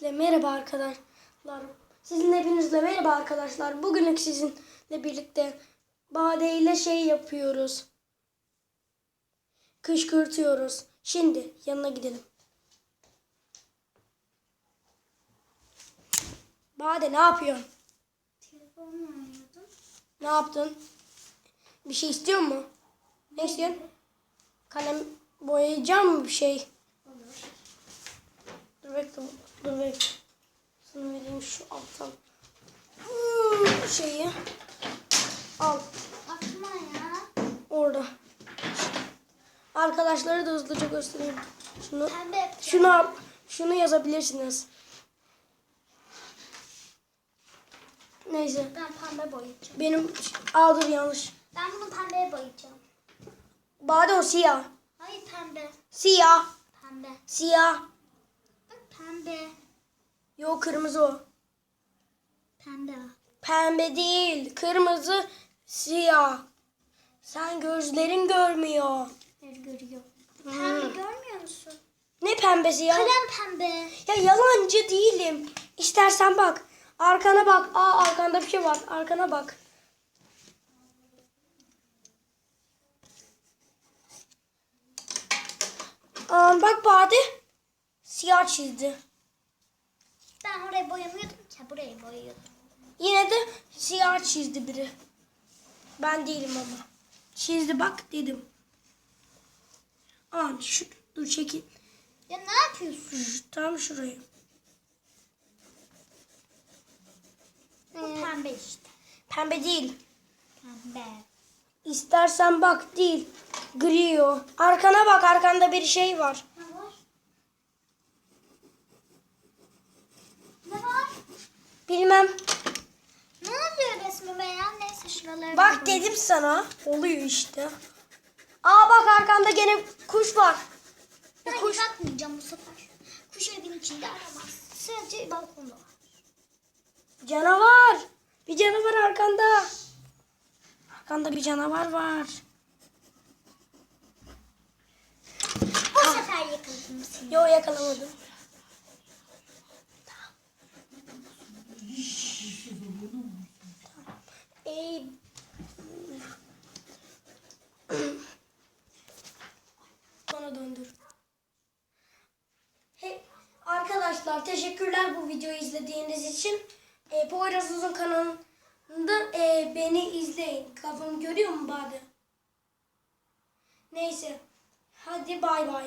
Size merhaba arkadaşlar. Sizin hepinizle merhaba arkadaşlar. Bugünlük sizinle birlikte Bade ile şey yapıyoruz. Kışkırtıyoruz. Şimdi yanına gidelim. Bade ne yapıyorsun? Telefonla oynuyordum. Ne yaptın? Bir şey istiyor mu? Ne istiyorsun? Kalem boyayacağım mı bir şey? Dur bekle. Sana vereyim şu alttan. Hmm, şeyi. Al. Atma ya. Orada. Arkadaşları da hızlıca göstereyim. Şunu, Pembe şunu, şunu yazabilirsiniz. Neyse. Ben pembe boyayacağım. Benim... Aa dur yanlış. Ben bunu pembeye boyayacağım. Bade o siyah. Hayır pembe. Siyah. Pembe. Siyah. Pembe. Yok kırmızı o. Pembe. Pembe değil. Kırmızı, siyah. Sen gözlerin görmüyor. Evet görüyor. Pembe görmüyor musun? Ne pembesi ya? Kalem pembe. Ya yalancı değilim. İstersen bak. Arkana bak. Aa arkanda bir şey var. Arkana bak. Aa, bak Bade. Siyah çizdi. Ben oraya boyamıyordum ki. Buraya boyuyordum. Yine de siyah çizdi biri. Ben değilim ama. Çizdi bak dedim. Aa şu dur çekil. Ya ne yapıyorsun? Şu, tam şurayı. Bu pembe işte. Pembe değil. Pembe. İstersen bak değil. Gri o. Arkana bak arkanda bir şey var. Ne var? Ne var? Bilmem. Ne oluyor resmime ya? Neyse şuraları Bak dedim sana. Oluyor işte. Aa bak arkanda gene kuş var. Bir Ben kuş. bakmayacağım bu sefer. Kuş evin içinde aramaz. Sadece balkonda var. Canavar. Bir canavar arkanda. Arkanda bir canavar var. Bu sefer yakaladım seni. Yo yakalamadım. Ey. Bana döndür. Hey, arkadaşlar teşekkürler bu videoyu izlediğiniz için. E, Poyraz Uzun kanalında e, beni izleyin. Kafamı görüyor mu Bade? Neyse. Hadi bay bay.